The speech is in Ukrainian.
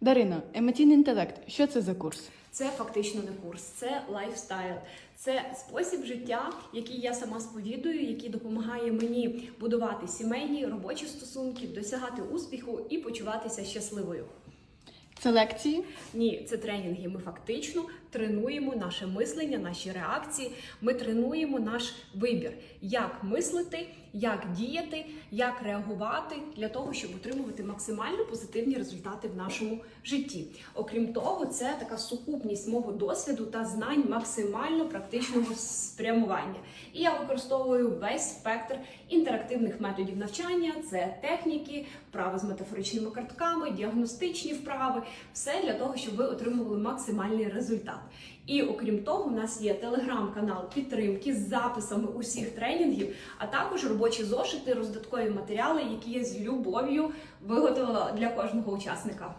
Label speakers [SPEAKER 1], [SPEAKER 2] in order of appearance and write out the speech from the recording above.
[SPEAKER 1] Дарина, емоційний інтелект. Що це за курс?
[SPEAKER 2] Це фактично не курс, це лайфстайл, це спосіб життя, який я сама сповідую, який допомагає мені будувати сімейні робочі стосунки, досягати успіху і почуватися щасливою.
[SPEAKER 1] Це лекції?
[SPEAKER 2] Ні, це тренінги. Ми фактично тренуємо наше мислення, наші реакції. Ми тренуємо наш вибір, як мислити, як діяти, як реагувати для того, щоб отримувати максимально позитивні результати в нашому житті. Окрім того, це така сукупність мого досвіду та знань максимально практичного спрямування. І я використовую весь спектр інтерактивних методів навчання: це техніки, вправи з метафоричними картками, діагностичні вправи, все для того, щоб ви отримували максимальний результат. І окрім того, у нас є телеграм-канал підтримки з записами усіх тренінгів, а також робочі зошити, роздаткові матеріали, які я з любов'ю виготовила для кожного учасника.